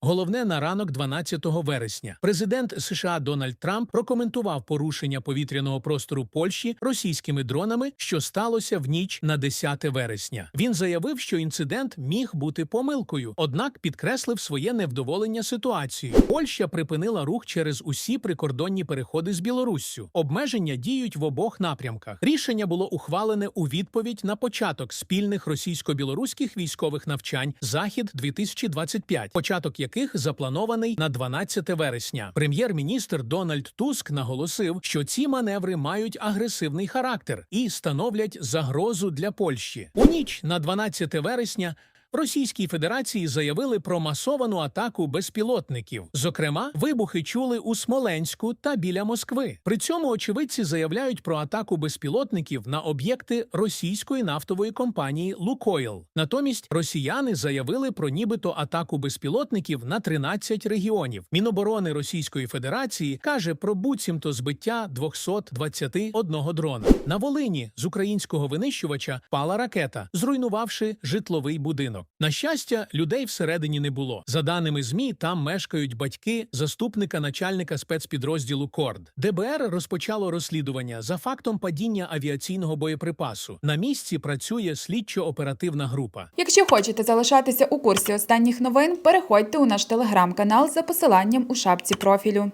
Головне на ранок 12 вересня. Президент США Дональд Трамп прокоментував порушення повітряного простору Польщі російськими дронами, що сталося в ніч на 10 вересня. Він заявив, що інцидент міг бути помилкою, однак підкреслив своє невдоволення ситуацією. Польща припинила рух через усі прикордонні переходи з Білоруссю. Обмеження діють в обох напрямках. Рішення було ухвалене у відповідь на початок спільних російсько-білоруських військових навчань Захід 2025 початок яких запланований на 12 вересня. Прем'єр-міністр Дональд Туск наголосив, що ці маневри мають агресивний характер і становлять загрозу для Польщі. У ніч на 12 вересня. Російській Федерації заявили про масовану атаку безпілотників. Зокрема, вибухи чули у Смоленську та біля Москви. При цьому очевидці заявляють про атаку безпілотників на об'єкти російської нафтової компанії Лукойл. Натомість росіяни заявили про нібито атаку безпілотників на 13 регіонів. Міноборони Російської Федерації каже про буцімто збиття 221 дрона. На Волині з українського винищувача пала ракета, зруйнувавши житловий будинок. На щастя, людей всередині не було. За даними змі, там мешкають батьки заступника начальника спецпідрозділу Корд. ДБР розпочало розслідування за фактом падіння авіаційного боєприпасу. На місці працює слідчо-оперативна група. Якщо хочете залишатися у курсі останніх новин, переходьте у наш телеграм-канал за посиланням у шапці профілю.